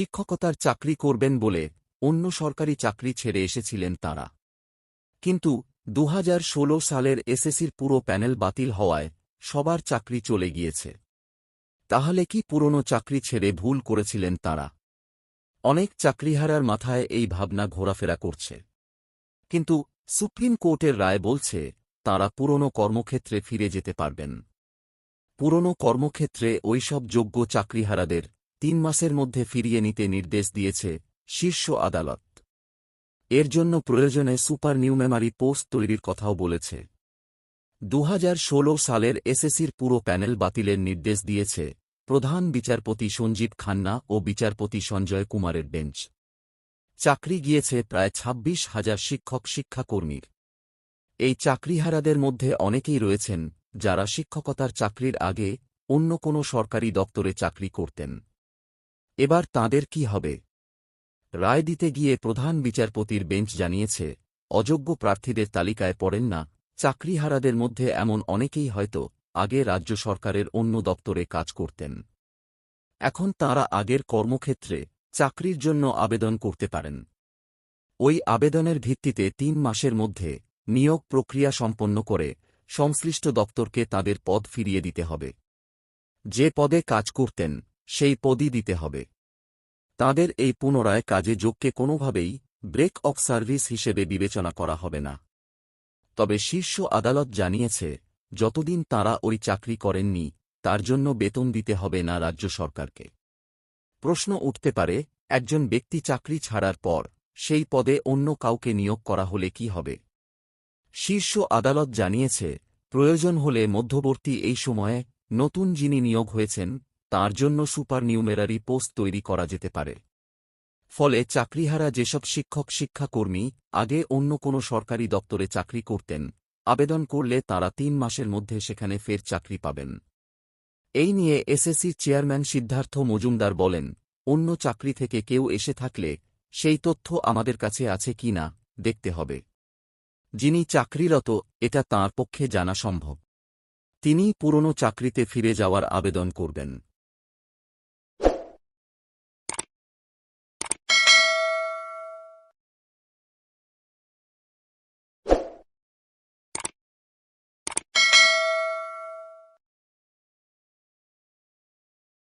শিক্ষকতার চাকরি করবেন বলে অন্য সরকারি চাকরি ছেড়ে এসেছিলেন তাঁরা। কিন্তু দু হাজার ষোলো সালের এসএসসির পুরো প্যানেল বাতিল হওয়ায় সবার চাকরি চলে গিয়েছে। তাহলে কি পুরনো চাকরি ছেড়ে ভুল করেছিলেন তাঁরা? অনেক চাকরিহারার মাথায় এই ভাবনা ঘোরাফেরা করছে। কিন্তু সুপ্রিম কোর্টের রায় বলছে, তাঁরা পুরনো কর্মক্ষেত্রে ফিরে যেতে পারবেন। পুরনো কর্মক্ষেত্রে ওইসব যোগ্য চাকরিহারাদের তিন মাসের মধ্যে ফিরিয়ে নিতে নির্দেশ দিয়েছে শীর্ষ আদালত। এর জন্য প্রয়োজনে সুপার নিউমেমারি পোস্ট তৈরির কথাও বলেছে। দু হাজার ষোলো সালের এসএসসির পুরো প্যানেল বাতিলের নির্দেশ দিয়েছে প্রধান বিচারপতি সঞ্জীব খান্না ও বিচারপতি সঞ্জয় কুমারের বেঞ্চ। চাকরি গিয়েছে প্রায় ২৬ হাজার শিক্ষক শিক্ষাকর্মীর। এই চাকরিহারাদের মধ্যে অনেকেই রয়েছেন যারা শিক্ষকতার চাকরির আগে অন্য কোনো সরকারি দপ্তরে চাকরি করতেন। এবার তাঁদের কি হবে? রায় দিতে গিয়ে প্রধান বিচারপতির বেঞ্চ জানিয়েছে, অযোগ্য প্রার্থীদের তালিকায় পড়েন না, চাকরিহারাদের মধ্যে এমন অনেকেই হয়তো আগে রাজ্য সরকারের অন্য দপ্তরে কাজ করতেন। এখন তাঁরা আগের কর্মক্ষেত্রে চাকরির জন্য আবেদন করতে পারেন। ওই আবেদনের ভিত্তিতে তিন মাসের মধ্যে নিয়োগ প্রক্রিয়া সম্পন্ন করে সংশ্লিষ্ট দপ্তরকে তাদের পদ ফিরিয়ে দিতে হবে। যে পদে কাজ করতেন সেই পদই দিতে হবে। তাদের এই পুনরায় কাজে যোগকে কোনোভাবেই ব্রেক অফ সার্ভিস হিসেবে বিবেচনা করা হবে না। তবে শীর্ষ আদালত জানিয়েছে, যতদিন তাঁরা ওই চাকরি করেননি, তার জন্য বেতন দিতে হবে না রাজ্য সরকারকে। প্রশ্ন উঠতে পারে, একজন ব্যক্তি চাকরি ছাড়ার পর সেই পদে অন্য কাউকে নিয়োগ করা হলে কি হবে? শীর্ষ আদালত জানিয়েছে, প্রয়োজন হলে মধ্যবর্তী এই সময়ে নতুন যিনি নিয়োগ হয়েছেন তার জন্য সুপার নিউমেরারি পোস্ট তৈরি করা যেতে পারে। ফলে চাকরিহারা যেসব শিক্ষক, শিক্ষাকর্মী, আগে অন্য কোনো সরকারি দপ্তরে চাকরি করতেন, আবেদন করলে তারা তিন মাসের মধ্যে সেখানে ফের চাকরি পাবেন। এই নিয়ে এসএসসি চেয়ারম্যান সিদ্ধার্থ মজুমদার বলেন, অন্য চাকরি থেকে কেউ এসে থাকলে সেই তথ্য আমাদের কাছে আছে কি না, দেখতে হবে। যিনি চাকরিরত, এটা তাঁর পক্ষে জানা সম্ভব। তিনি পুরনো চাকরিতে ফিরে যাওয়ার আবেদন করবেন।